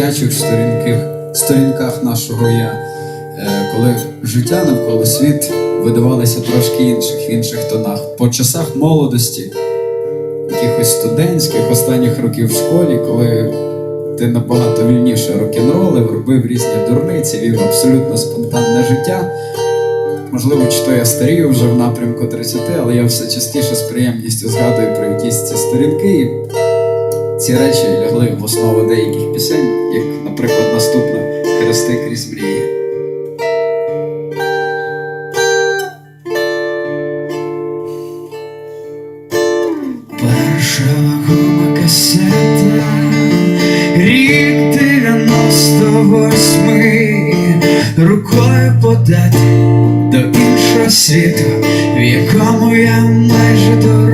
дитячих сторінках, нашого я, е, коли життя навколо світ видавалося трошки інших, в інших тонах. По часах молодості, якихось студентських останніх років в школі, коли ти набагато вільніше рок-н-ролив, робив різні дурниці, вів абсолютно спонтанне життя. Можливо, чи то я старію вже в напрямку 30, але я все частіше з приємністю згадую про якісь ці сторінки. Ці речі лягли в основу деяких пісень, як, наприклад, наступна Хрести крізь мрії. Перша вагома касета, рік 98 рукою подати до іншого світу, в якому я майже дорослий,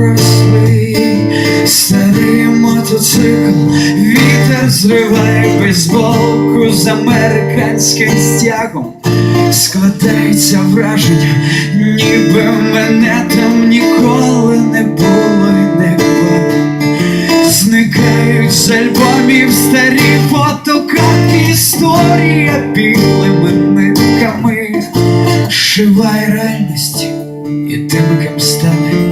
вітер зриває бейсболку з американським стягом. Складається враження, ніби мене там ніколи не було й не буде. Зникають з альбомів старі фотокартки, історія білими нитками, шиває реальності і тим, ким стали,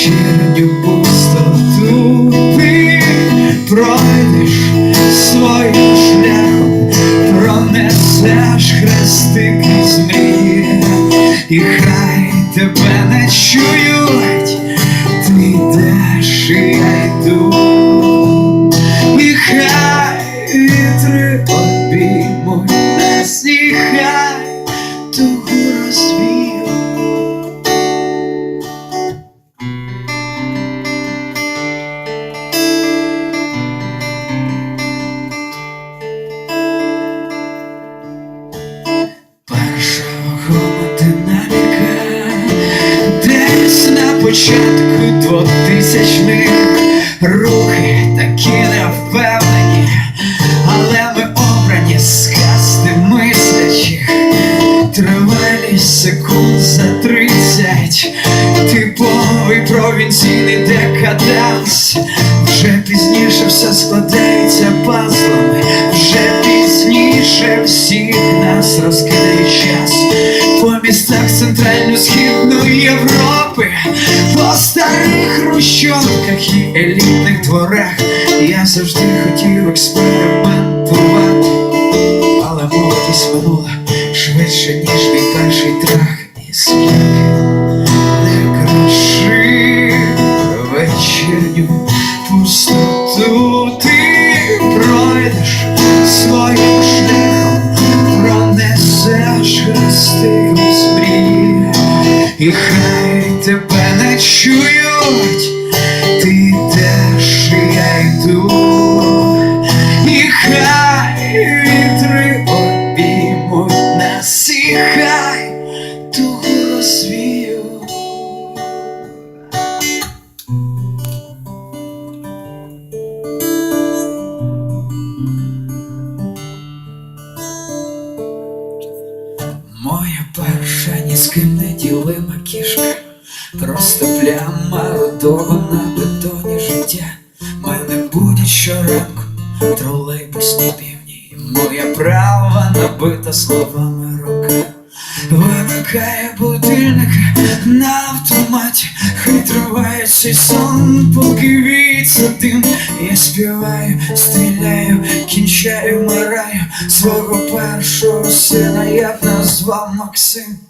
вечірню пустоту ти пройдеш своїм шляхом, пронесеш хрести крізь мрії, і хай тебе не чують, ти йдеш, і я йду, хай вітри обіймуть нас, і хай тугу розвіють. Початку двотисячних. Рухи такі невпевнені Але ми обрані з касти мислячих Тривалість секунд за тридцять. Типовий провінційний декаданс Вже пізніше все складається пазлами. Вже пізніше всіх нас розкидає Містах центрально-східної Європи. По старих хрущовках і елітних дворах Я завжди хотів експериментувати але молодість минула швидше, ніж мій перший трах і скільки і хай тебе не чують, пляма рудого на бетоні життя. Мене будять щоранку тролейбусні півні. Моя права набита словами рука. Вимикає будильник на автоматі, хай триває цей сон, поки віється дим. Я співаю, стріляю, кінчаю, вмираю свого першого сина, я б назвав Максим.